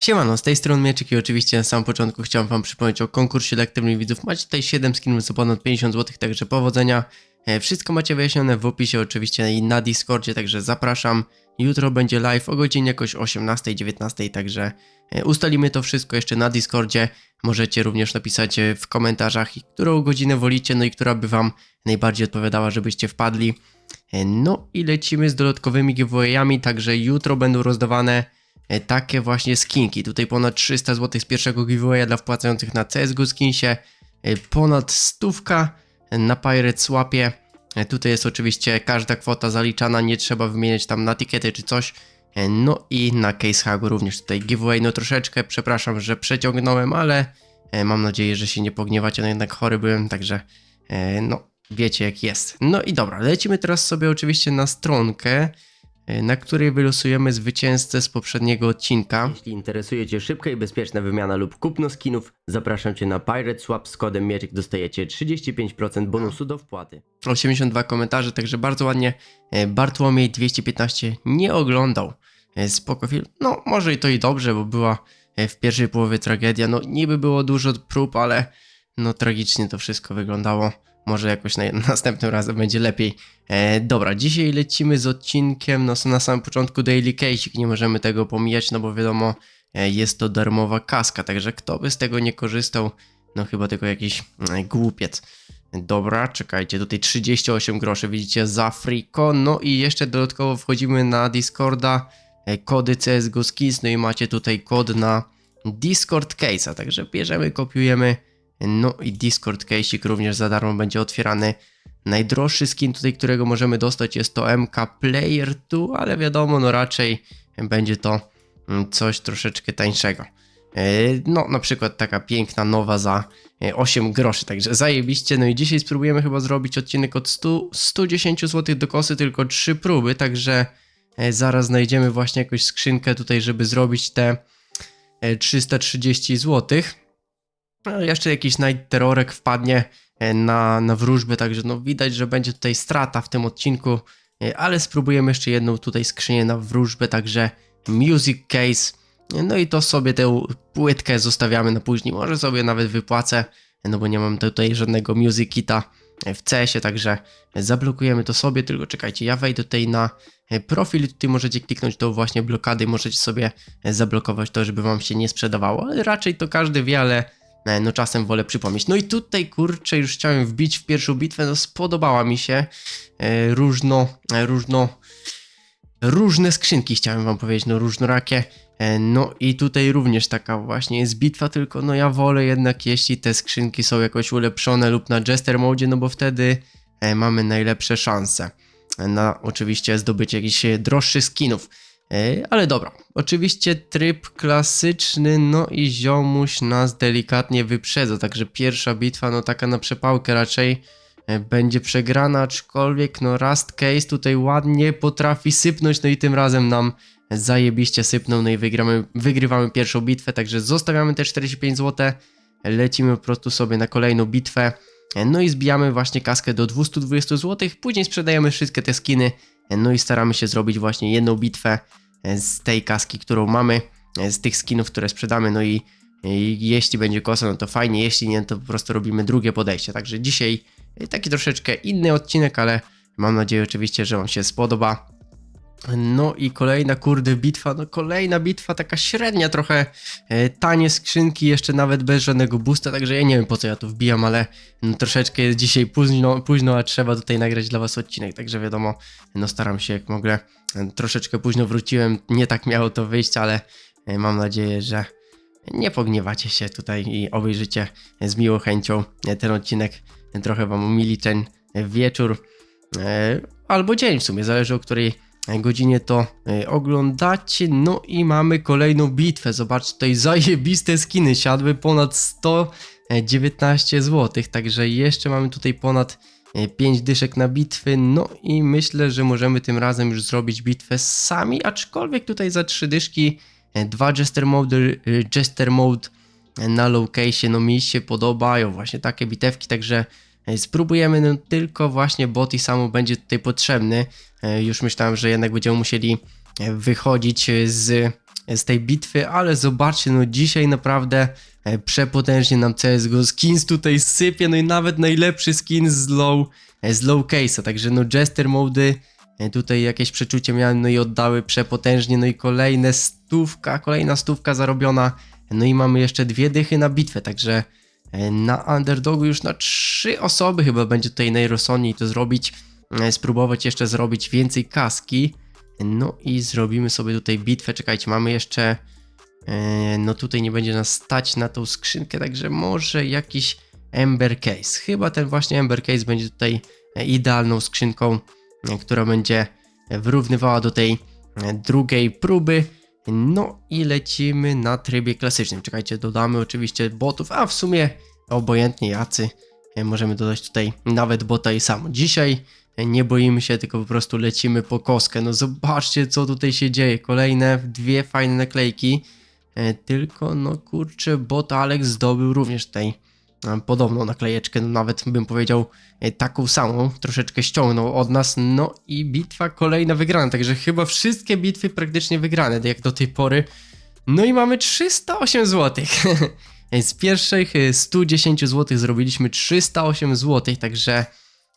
Siemano, z tej strony Mieczyk i oczywiście na samym początku chciałem wam przypomnieć o konkursie dla aktywnych widzów. Macie tutaj 7 skinów za ponad 50 zł, także powodzenia. E, Wszystko macie wyjaśnione w opisie oczywiście i na Discordzie, także zapraszam. Jutro będzie live o godzinie jakoś 18-19, także e, ustalimy to wszystko jeszcze na Discordzie. Możecie również napisać e, w komentarzach, którą godzinę wolicie, no i która by wam najbardziej odpowiadała, żebyście wpadli. No i lecimy z dodatkowymi giveawayami, także jutro będą rozdawane takie właśnie skinki. Tutaj ponad 300 zł z pierwszego giveawaya dla wpłacających na CSGO skinsie, e, ponad stówka na Pirate Swapie. E, Tutaj jest oczywiście każda kwota zaliczana, nie trzeba wymieniać tam na etykiety czy coś. E, No i na Case Hugu również tutaj giveaway, no troszeczkę, przepraszam, że przeciągnąłem, ale e, mam nadzieję, że się nie pogniewacie, no jednak chory byłem, także e, no wiecie jak jest. No i dobra, lecimy teraz sobie oczywiście na stronkę, e, na której wylosujemy zwycięzcę z poprzedniego odcinka. Jeśli interesuje Cię szybka i bezpieczna wymiana lub kupno skinów, zapraszam Cię na Pirate Swap z kodem Mieczyk dostajecie 35% bonusu do wpłaty. 82 komentarze, także bardzo ładnie. E, Bartłomiej 215 nie oglądał. E, Spoko film. No, może i to i dobrze, bo była e, w pierwszej połowie tragedia. No, niby było dużo prób, ale no tragicznie to wszystko wyglądało. Może jakoś na, następnym razem będzie lepiej. E, dobra, dzisiaj lecimy z odcinkiem. No, na samym początku Daily Case, nie możemy tego pomijać, no bo wiadomo, e, jest to darmowa kaska, także kto by z tego nie korzystał, no chyba tylko jakiś e, głupiec. Dobra, czekajcie, tutaj 38 groszy, widzicie, za friko. No i jeszcze dodatkowo wchodzimy na Discorda, e, kody CSGO Skins, no i macie tutaj kod na Discord Case'a, także bierzemy, kopiujemy, no i Discord Case'ik również za darmo będzie otwierany. Najdroższy skin tutaj, którego możemy dostać jest to MK Player 2, ale wiadomo, no raczej będzie to mm, coś troszeczkę tańszego. E, No, na przykład taka piękna nowa za e, 8 groszy, także zajebiście. No i dzisiaj spróbujemy chyba zrobić odcinek od 100, 110 zł do kosy, tylko 3 próby, także e, zaraz znajdziemy właśnie jakąś skrzynkę tutaj, żeby zrobić te e, 330 zł. No, jeszcze jakiś Night Terrorek wpadnie e, na, na wróżbę, także no widać, że będzie tutaj strata w tym odcinku, e, ale spróbujemy jeszcze jedną tutaj skrzynię na wróżbę, także Music Case. No i to sobie tę płytkę zostawiamy na później. Może sobie nawet wypłacę, no bo nie mam tutaj żadnego Music Kita w CS-ie, także zablokujemy to sobie. Tylko czekajcie, ja wejdę tutaj na profil. Tutaj możecie kliknąć tą właśnie blokady i możecie sobie zablokować to, żeby wam się nie sprzedawało. Raczej to każdy wie, ale e, no czasem wolę przypomnieć. No i tutaj kurczę, już chciałem wbić w pierwszą bitwę, no spodobała mi się e, różno, e, różno różne skrzynki, chciałem wam powiedzieć, no różnorakie. E, No i tutaj również taka właśnie jest bitwa, tylko no ja wolę jednak jeśli te skrzynki są jakoś ulepszone lub na Jester Mode, no bo wtedy e, mamy najlepsze szanse na oczywiście zdobycie jakichś e, droższych skinów. E, Ale dobra, oczywiście tryb klasyczny, no i ziomuś nas delikatnie wyprzedza, także pierwsza bitwa, no taka na przepałkę raczej e, będzie przegrana, aczkolwiek no Rust Case tutaj ładnie potrafi sypnąć, no i tym razem nam zajebiście sypnął, no i wygramy, wygrywamy pierwszą bitwę, także zostawiamy te 45 zł, lecimy po prostu sobie na kolejną bitwę, e, no i zbijamy właśnie kaskę do 220 zł, później sprzedajemy wszystkie te skiny, no i staramy się zrobić właśnie jedną bitwę e, z tej kaski, którą mamy, e, z tych skinów, które sprzedamy, no i i jeśli będzie kosa, no to fajnie, jeśli nie, to po prostu robimy drugie podejście. Także dzisiaj e, taki troszeczkę inny odcinek, ale mam nadzieję oczywiście, że Wam się spodoba. No i kolejna kurde bitwa, no kolejna bitwa taka średnia trochę, e, tanie skrzynki, jeszcze nawet bez żadnego boosta, także ja nie wiem po co ja tu wbijam, ale no, troszeczkę jest dzisiaj późno, późno, a trzeba tutaj nagrać dla was odcinek, także wiadomo, no staram się jak mogę, E, troszeczkę późno wróciłem, nie tak miało to wyjść, ale e, mam nadzieję, że nie pogniewacie się tutaj i obejrzycie z miłą chęcią ten odcinek. Trochę wam umili ten wieczór e, albo dzień w sumie, zależy o której godzinie to e, oglądacie. No i mamy kolejną bitwę. Zobaczcie, tutaj zajebiste skiny siadły ponad 119 zł, także jeszcze mamy tutaj ponad 5 dyszek na bitwy, no i myślę, że możemy tym razem już zrobić bitwę sami, aczkolwiek tutaj za 3 dyszki E, Dwa Jester Mode, Jester Mode na low case, no mi się podobają właśnie takie bitewki, także e, spróbujemy, no tylko właśnie bot i samo będzie tutaj potrzebny. E, Już myślałem, że jednak będziemy musieli e, wychodzić z e, z tej bitwy, ale zobaczcie, no dzisiaj naprawdę e, przepotężnie nam CSGO skins tutaj sypie, no i nawet najlepszy skin z low, e, z low case'a, także no Jester mody, e, tutaj jakieś przeczucie miałem, no i oddały przepotężnie, no i kolejne stówka, kolejna stówka zarobiona, no i mamy jeszcze dwie dychy na bitwę, także e, na underdogu już na trzy osoby chyba będzie tutaj najrozsądniej to zrobić, e, spróbować jeszcze zrobić więcej kaski, no i zrobimy sobie tutaj bitwę, czekajcie, mamy jeszcze, e, no tutaj nie będzie nas stać na tą skrzynkę, także może jakiś Ember Case, chyba ten właśnie Ember Case będzie tutaj e, idealną skrzynką, e, która będzie wyrównywała do tej e, drugiej próby, no i lecimy na trybie klasycznym. Czekajcie, dodamy oczywiście botów, a w sumie obojętnie jacy. e, Możemy dodać tutaj nawet bota i samo. Dzisiaj e, nie boimy się, tylko po prostu lecimy po koskę. No zobaczcie, co tutaj się dzieje. Kolejne dwie fajne naklejki. E, Tylko, no kurczę, bot Alex zdobył również tutaj podobną naklejeczkę. No nawet bym powiedział e, taką samą. Troszeczkę ściągnął od nas. No i bitwa kolejna wygrana. Także chyba wszystkie bitwy praktycznie wygrane, jak do tej pory. No i mamy 308 zł. Z pierwszych y, 110 zł zrobiliśmy 308 zł, także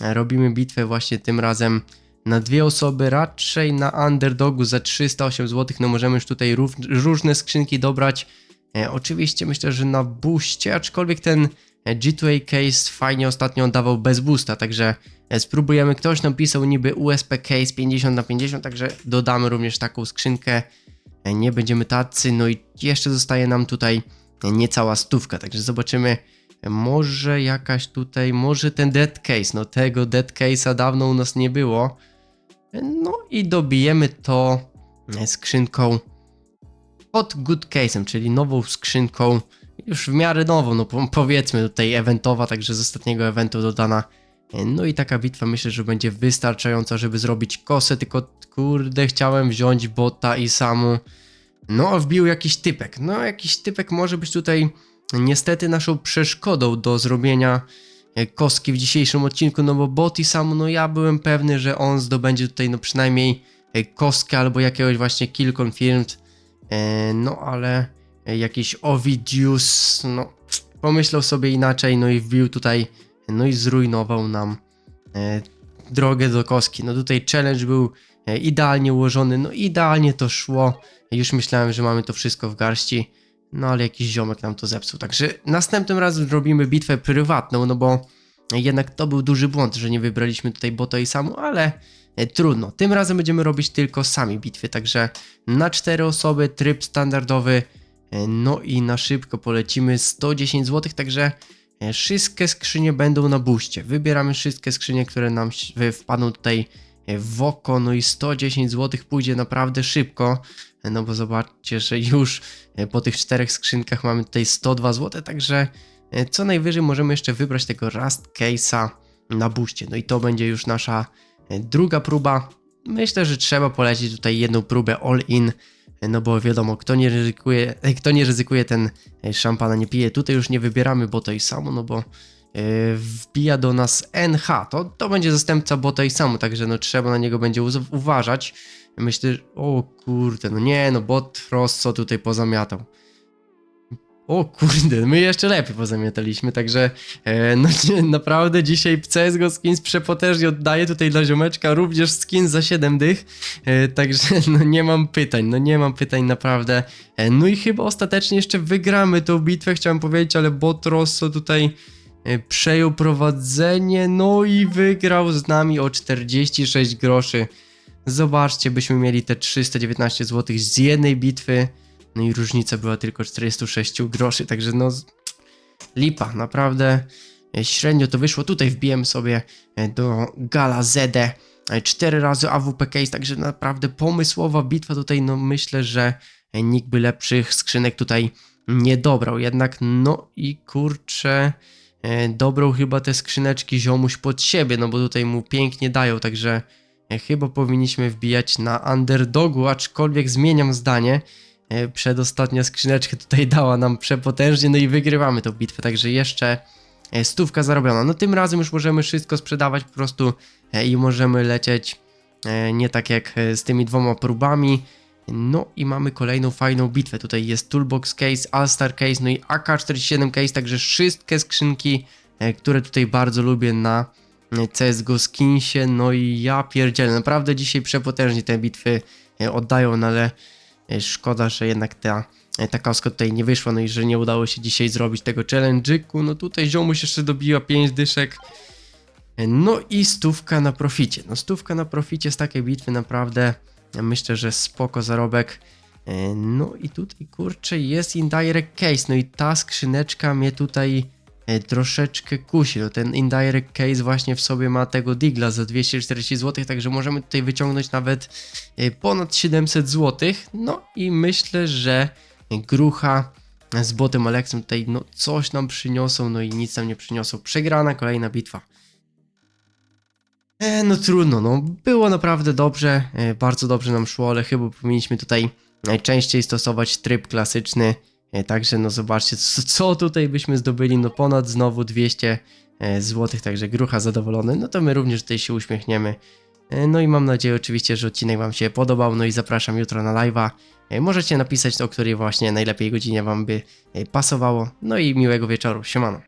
e, robimy bitwę właśnie tym razem na dwie osoby, raczej na underdogu za 308 zł. No możemy już tutaj różne skrzynki dobrać. E, oczywiście myślę, że na booście, aczkolwiek ten e, G2A case fajnie ostatnio dawał bez boosta, także e, spróbujemy. Ktoś napisał niby USP case 50 na 50, także dodamy również taką skrzynkę. E, Nie będziemy tacy, no i jeszcze zostaje nam tutaj niecała stówka, także zobaczymy. Może jakaś tutaj, może ten dead case, no tego dead case'a dawno u nas nie było. No i dobijemy to e, skrzynką pod good case'em, czyli nową skrzynką, już w miarę nową, no po- powiedzmy tutaj eventowa, także z ostatniego eventu dodana. E, No i taka bitwa myślę, że będzie wystarczająca, żeby zrobić kosę, tylko kurde chciałem wziąć bota i samu. No, wbił jakiś typek. No, jakiś typek może być tutaj niestety naszą przeszkodą do zrobienia e, koski w dzisiejszym odcinku, no bo bot i sam, no ja byłem pewny, że on zdobędzie tutaj no przynajmniej e, kostkę albo jakiegoś właśnie kill confirmed, no ale jakiś Ovidius, no pomyślał sobie inaczej, no i wbił tutaj, no i zrujnował nam e, drogę do koski. No tutaj challenge był e, idealnie ułożony, no idealnie to szło. Już myślałem, że mamy to wszystko w garści, no ale jakiś ziomek nam to zepsuł. Także następnym razem zrobimy bitwę prywatną, no bo jednak to był duży błąd, że nie wybraliśmy tutaj Boto i Samu, ale e, trudno. Tym razem będziemy robić tylko sami bitwy, także na cztery osoby, tryb standardowy, e, no i na szybko polecimy 110 zł, także e, wszystkie skrzynie będą na buście. Wybieramy wszystkie skrzynie, które nam wpadną tutaj e, w oko, no i 110 zł pójdzie naprawdę szybko, e, no bo zobaczcie, że już e, po tych czterech skrzynkach mamy tutaj 102 zł, także e, co najwyżej możemy jeszcze wybrać tego Rust Case'a na buście, no i to będzie już nasza e, druga próba. Myślę, że trzeba polecić tutaj jedną próbę all in, e, no bo wiadomo, kto nie ryzykuje, e, kto nie ryzykuje, ten e, szampana nie pije. Tutaj już nie wybieramy Boto i Samu, no bo e, wbija do nas NH. To, to będzie zastępca Bota i Samu, także no trzeba na niego będzie uważać. Myślę, o kurde, no nie, no bot Rosso tutaj pozamiatał. O kurde, my jeszcze lepiej pozamiataliśmy, także e, no nie, naprawdę dzisiaj CSGO Skins przepotężnie oddaje tutaj dla ziomeczka również skin za 7 dych, e, także no nie mam pytań, no nie mam pytań naprawdę. E, no i chyba ostatecznie jeszcze wygramy tą bitwę, chciałem powiedzieć, ale bot Rosso tutaj e, przejął prowadzenie, no i wygrał z nami o 46 groszy. Zobaczcie, byśmy mieli te 319 zł z jednej bitwy, no i różnica była tylko 46 groszy, także no lipa, naprawdę e, średnio to wyszło. Tutaj wbiłem sobie e, do Gala ZD 4 razy AWP case, także naprawdę pomysłowa bitwa tutaj, no myślę, że e, nikt by lepszych skrzynek tutaj nie dobrał, jednak no i kurczę e, dobrał chyba te skrzyneczki ziomuś pod siebie, no bo tutaj mu pięknie dają, także e, chyba powinniśmy wbijać na underdogu, aczkolwiek zmieniam zdanie. E, Przedostatnia skrzyneczka tutaj dała nam przepotężnie, no i wygrywamy tą bitwę, także jeszcze e, stówka zarobiona. No tym razem już możemy wszystko sprzedawać po prostu e, i możemy lecieć nie tak jak z tymi dwoma próbami. No i mamy kolejną fajną bitwę. Tutaj jest Toolbox Case, All-Star Case, no i AK-47 Case, także wszystkie skrzynki, które tutaj bardzo lubię na CSGO Skinsie. No i ja pierdzielę, naprawdę dzisiaj przepotężnie te bitwy oddają, no ale szkoda, że jednak ta, e, ta kaska tutaj nie wyszła, no i że nie udało się dzisiaj zrobić tego challenge'iku. No tutaj ziomuś jeszcze dobiła 5 dyszek. E, No i stówka na proficie. No stówka na proficie z takiej bitwy naprawdę myślę, że spoko zarobek. E, No i tutaj kurczę jest indirect case. No i ta skrzyneczka mnie tutaj e, troszeczkę kusi. Ten indirect case właśnie w sobie ma tego digla za 240 zł, także możemy tutaj wyciągnąć nawet e, ponad 700 zł. No i myślę, że grucha z botem Alexem tutaj no coś nam przyniosą, no i nic nam nie przyniosą. Przegrana kolejna bitwa. E, no trudno, no było naprawdę dobrze, e, bardzo dobrze nam szło, ale chyba powinniśmy tutaj najczęściej stosować tryb klasyczny. E, także no zobaczcie, co, tutaj byśmy zdobyli, no ponad znowu 200 e, zł, także grucha zadowolony, no to my również tutaj się uśmiechniemy. E, No i mam nadzieję oczywiście, że odcinek Wam się podobał, no i zapraszam jutro na live'a. Możecie napisać, o której właśnie najlepiej godzinie Wam by pasowało. No i miłego wieczoru, siemano.